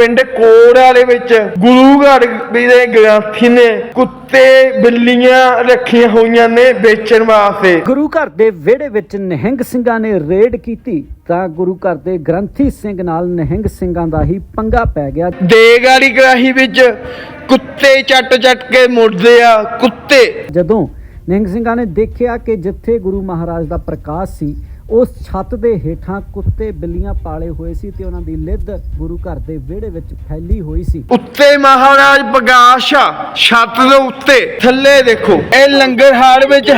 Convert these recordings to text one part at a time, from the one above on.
ਪਿੰਡ ਕੋੜ ਵਾਲੇ ਵਿੱਚ ਗੁਰੂ ਘਰ ਵੀ ਦੇ ਗ੍ਰੰਥੀ ਨੇ ਕੁੱਤੇ ਬਿੱਲੀਆਂ ਰੱਖੀਆਂ ਹੋਈਆਂ ਨੇ ਵੇਚਣ ਵਾਸਤੇ। ਗੁਰੂ ਘਰ ਦੇ ਵਿਹੜੇ ਵਿੱਚ ਨਿਹੰਗ ਸਿੰਘਾਂ ਨੇ ਰੇਡ ਕੀਤੀ ਤਾਂ ਗੁਰੂ ਘਰ ਦੇ ਗ੍ਰੰਥੀ ਸਿੰਘ ਨਾਲ ਨਿਹੰਗ ਸਿੰਘਾਂ ਦਾ ਹੀ ਪੰਗਾ ਪੈ ਗਿਆ। ਦੇਗ ਵਾਲੀ ਕੜਾਹੀ ਵਿੱਚ ਕੁੱਤੇ ਚੱਟ ਚੱਟ ਕੇ ਮੁੜਦੇ ਆ ਕੁੱਤੇ। ਜਦੋਂ ਨਿਹੰਗ ਸਿੰਘਾਂ ਨੇ ਦੇਖਿਆ ਕਿ ਜਿੱਥੇ ਗੁਰੂ ਮਹਾਰਾਜ ਦਾ ਪ੍ਰਕਾਸ਼ ਸੀ ਉਸ ਛੱਤ ਦੇ ਹੇਠਾਂ ਕੁੱਤੇ ਬਿੱਲੀਆਂ ਪਾਲੇ ਹੋਏ ਸੀ ਤੇ ਉਹਨਾਂ ਦੀ ਲਿੱਦ ਗੁਰੂ ਘਰ ਦੇ ਵਿਹੜੇ ਵਿੱਚ ਫੈਲੀ ਹੋਈ ਸੀ। ਉੱਤੇ ਮਹਾਰਾਜ ਆ ਛੱਤ ਦੇ ਉੱਤੇ ਥੱਲੇ ਦੇਖੋ ਇਹ ਲੰਗਰ ਹਾਲ ਵਿੱਚ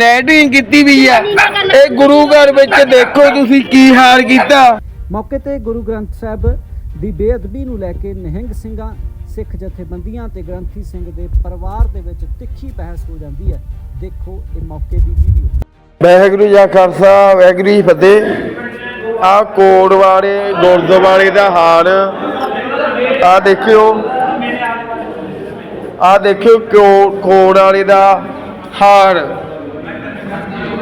ਰੈਡਿੰਗ ਕੀਤੀ ਵੀ ਆ। ਇਹ ਗੁਰੂ ਘਰ ਵਿੱਚ ਦੇਖੋ ਤੁਸੀਂ ਕੀ ਹਾਲ ਕੀਤਾ। ਮੌਕੇ ਤੇ ਗੁਰੂ ਗ੍ਰੰਥ ਸਾਹਿਬ ਦੀ ਬੇਅਦਬੀ ਨੂੰ ਲੈ ਕੇ ਨਿਹੰਗ ਸਿੰਘਾਂ ਸਿੱਖ ਜਥੇਬੰਦੀਆਂ ਤੇ ਗ੍ਰੰਥੀ ਸਿੰਘ ਦੇ ਪਰਿਵਾਰ ਦੇ ਵਿੱਚ ਤਿੱਖੀ ਬਹਿਸ ਹੋ ਜਾਂਦੀ ਹੈ। ਦੇਖੋ ਇਹ ਮੌਕੇ ਦੀ ਵੀਡੀਓ ਵਾਹਿਗੁਰੂ ਜੀ ਖਾਲਸਾ, ਵਾਹਿਗੁਰੂ ਜੀ ਫਤਿਹ। ਆ ਕੋੜ ਵਾਲੇ ਗੁਰਦੁਆਰੇ ਦਾ ਹਾਲ। ਆ ਦੇਖਿਓ। ਆ ਦੇਖਿਓ ਕੋੜ ਵਾਲੇ ਦਾ ਹਾਰ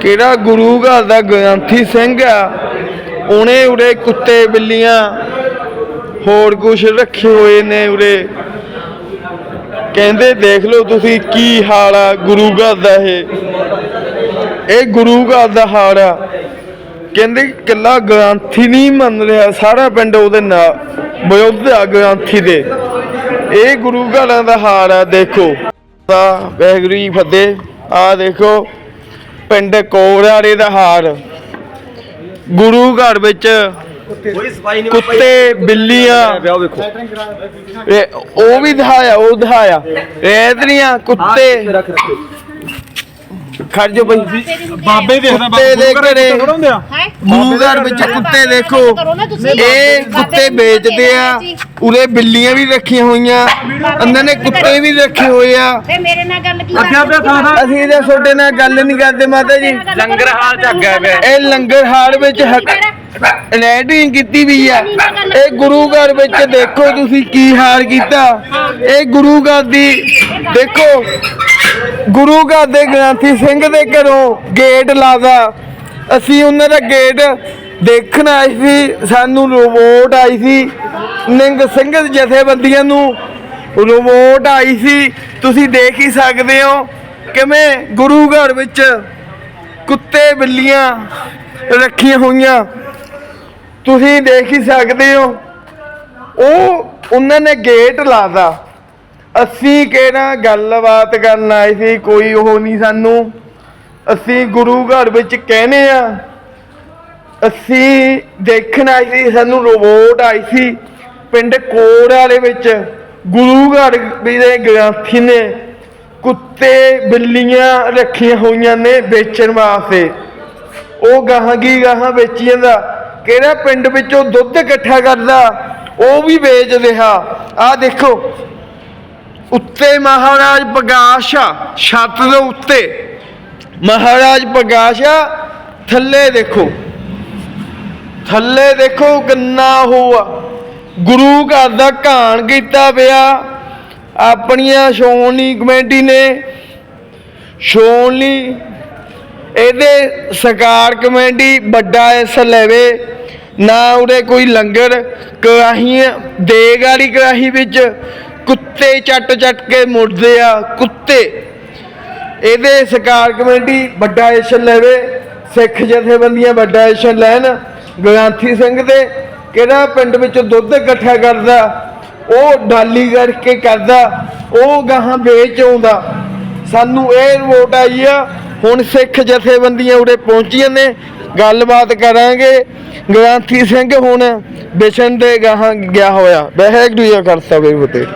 ਕਿਹੜਾ ਗੁਰੂ ਘਰ ਦਾ ਗ੍ਰੰਥੀ ਸਿੰਘ ਆ। ਉਹਨੇ ਉਰੇ ਕੁੱਤੇ ਬਿੱਲੀਆਂ ਹੋਰ ਕੁਛ ਰੱਖੇ ਹੋਏ ਨੇ ਉਰੇ। ਕਹਿੰਦੇ, ਦੇਖ ਲਓ ਤੁਸੀਂ ਕੀ ਹਾਲ ਆ ਗੁਰੂ ਘਰ ਦਾ ਇਹ। ਇਹ ਗੁਰੂ ਘਰ ਦਾ ਹਾਲ ਆ। ਕਹਿੰਦੇ ਕਿੱਲਾ ਗ੍ਰੰਥੀ ਨਹੀਂ ਮੰਨ ਰਿਹਾ ਸਾਰਾ ਪਿੰਡ ਉਹਦੇ ਨਾਲ ਵਿਰੁੱਧ ਆ ਗ੍ਰੰਥੀ ਦੇ। ਇਹ ਗੁਰੂ ਘਰਾਂ ਦਾ ਹਾਲ ਆ ਦੇਖੋ। ਤਾਂ ਵਾਹਿਗੁਰੂ ਜੀ ਫਤਿਹ। ਆ ਦੇਖੋ ਪਿੰਡ ਕੋਰਾੜੇ ਦਾ ਹਾਲ ਗੁਰੂ ਘਰ ਵਿੱਚ ਕੁੱਤੇ ਬਿੱਲੀਆਂ। ਇਹ ਉਹ ਵੀ ਦਿਖਾਇਆ ਉਹ ਦਿਖਾਇਆ। ਰੈਤਰੀਆਂ ਕੁੱਤੇ। ਖੜ ਜੋ ਬਈ। ਬਾਬੇ ਦੇਖਦਾ ਕੁੱਤੇ ਦੇ ਘਰੇ ਆ? ਘਰ ਵਿੱਚ ਕੁੱਤੇ ਦੇਖੋ। ਇਹ ਕੁੱਤੇ ਵੇਚਦੇ ਆ। ਉਰੇ ਬਿੱਲੀਆਂ ਵੀ ਰੱਖੀਆਂ ਹੋਈਆਂ। ਅੰਦਰ ਨੇ ਕੁੱਤੇ ਵੀ ਰੱਖੇ ਹੋਏ ਆ। ਤੇ ਮੇਰੇ ਨਾਲ ਗੱਲ ਕੀ ਅੱਗੇ ਪਿਆ ਥਾਂ ਥਾਂ ਅਸੀਂ ਇਹਦੇ ਤੁਹਾਡੇ ਨਾਲ ਗੱਲ ਨਹੀਂ ਕਰਦੇ ਮਾਤਾ ਜੀ। ਲੰਗਰ ਹਾਲ ਚ ਅੱਗਾ ਇਹ ਲੰਗਰ ਹਾਲ ਵਿੱਚ ਰੈਡਿੰਗ ਕੀਤੀ ਵੀ ਆ। ਇਹ ਗੁਰੂ ਘਰ ਵਿੱਚ ਦੇਖੋ ਤੁਸੀਂ ਕੀ ਹਾਲ ਕੀਤਾ। ਇਹ ਗੁਰੂ ਘਰ ਦੀ, ਦੇਖੋ, ਗੁਰੂ ਘਰ ਦੇ ਗ੍ਰੰਥੀ ਸਿੰਘ ਦੇ ਘਰੋਂ ਗੇਟ ਲਾਦਾ ਅਸੀਂ ਉਹਨਾਂ ਦਾ ਗੇਟ ਦੇਖਣ ਆਏ ਸੀ, ਸਾਨੂੰ ਰਿਪੋਰਟ ਆਈ ਸੀ। ਨਿੰਗ ਸਿੰਘ ਜਥੇਬੰਦੀਆਂ ਨੂੰ ਰਿਪੋਰਟ ਆਈ ਸੀ। ਤੁਸੀਂ ਦੇਖ ਹੀ ਸਕਦੇ ਹੋ ਕਿਵੇਂ ਗੁਰੂ ਘਰ ਵਿੱਚ ਕੁੱਤੇ ਬਿੱਲੀਆਂ ਰੱਖੀਆਂ ਹੋਈਆਂ। ਤੁਸੀਂ ਦੇਖ ਹੀ ਸਕਦੇ ਹੋ। ਉਹ ਉਹਨਾਂ ਨੇ ਗੇਟ ਲਾਦਾ ਅਸੀਂ ਕਿਹੜਾ ਗੱਲਬਾਤ ਕਰਨ ਆਏ ਸੀ, ਕੋਈ ਉਹ ਨਹੀਂ ਸਾਨੂੰ। ਅਸੀਂ ਗੁਰੂ ਘਰ ਵਿੱਚ ਕਹਿੰਦੇ ਆ। ਅਸੀਂ ਦੇਖਣ ਆਏ ਸੀ, ਸਾਨੂੰ ਰਿਪੋਰਟ ਆਈ ਸੀ, ਪਿੰਡ ਕੋੜ ਵਾਲੇ ਵਿੱਚ ਗੁਰੂ ਘਰ ਵੀ ਦੇ ਗ੍ਰੰਥੀ ਨੇ ਕੁੱਤੇ ਬਿੱਲੀਆਂ ਰੱਖੀਆਂ ਹੋਈਆਂ ਨੇ ਵੇਚਣ ਵਾਸਤੇ। ਉਹ ਗਾਹਾਂ ਕੀ ਗਾਹਾਂ ਵੇਚੀਆਂ ਦਾ ਕਿਹੜਾ ਪਿੰਡ ਵਿੱਚੋਂ ਦੁੱਧ ਇਕੱਠਾ ਕਰਦਾ, ਉਹ ਵੀ ਵੇਚ ਰਿਹਾ। ਆਹ ਦੇਖੋ, ਉੱਤੇ ਮਹਾਰਾਜ ਪ੍ਰਕਾਸ਼ ਛੱਤ ਦੇ ਉੱਤੇ। ਮਹਾਰਾਜ ਪ੍ਰਕਾਸ਼ ਥੱਲੇ ਦੇਖੋ। ਥੱਲੇ ਦੇਖੋ ਕਿੰਨਾ ਹੋਆ ਗੁਰੂ ਘਰ ਦਾ ਘਾਣ ਕੀਤਾ ਪਿਆ। ਆਪਣੀਆਂ ਸ਼ੋਣੀ ਕਮੇਟੀ ਨੇ ਸ਼ੋਣੀ ਇਹਦੇ ਸਰਕਾਰ ਕਮੇਟੀ ਵੱਡਾ ਇਸ ਲੈਵੇ। ਨਾ ਉਰੇ ਕੋਈ ਲੰਗਰ ਕਰਾਹੀਆਂ ਦੇਗ ਵਾਲੀ ਕਰਾਹੀ ਵਿੱਚ ਕੁੱਤੇ ਚੱਟ ਚੱਟ ਕੇ ਮੁੜਦੇ ਆ, ਕੁੱਤੇ। ਇਹਦੇ ਸਰਕਾਰ ਕਮੇਟੀ ਵੱਡਾ ਐਕਸ਼ਨ ਲੈਵੇ, ਸਿੱਖ ਜਥੇਬੰਦੀਆਂ ਵੱਡਾ ਐਕਸ਼ਨ ਲੈਣ। ਗ੍ਰੰਥੀ ਸਿੰਘ ਦੇ ਕਿਹੜਾ ਪਿੰਡ ਵਿੱਚ ਦੁੱਧ ਇਕੱਠਾ ਕਰਦਾ, ਉਹ ਡਾਲੀ ਕਰਕੇ ਕਰਦਾ, ਉਹ ਗਾਹਾਂ ਵੇਚ ਆਉਂਦਾ। ਸਾਨੂੰ ਇਹ ਰਿਪੋਰਟ ਆਈ ਆ, ਹੁਣ ਸਿੱਖ ਜਥੇਬੰਦੀਆਂ ਉਰੇ ਪਹੁੰਚੀਆਂ ਨੇ ਗੱਲਬਾਤ ਕਰਾਂਗੇ। ਗ੍ਰੰਥੀ ਸਿੰਘ ਹੁਣ ਬਿਸ਼ਨ ਦੇ ਗਾਹਾਂ ਗਿਆ ਹੋਇਆ। ਵਾਹਿਗੁਰੂ ਜੀ ਕਾ ਖਾਲਸਾ, ਵਾਹਿਗੁਰੂ ਜੀ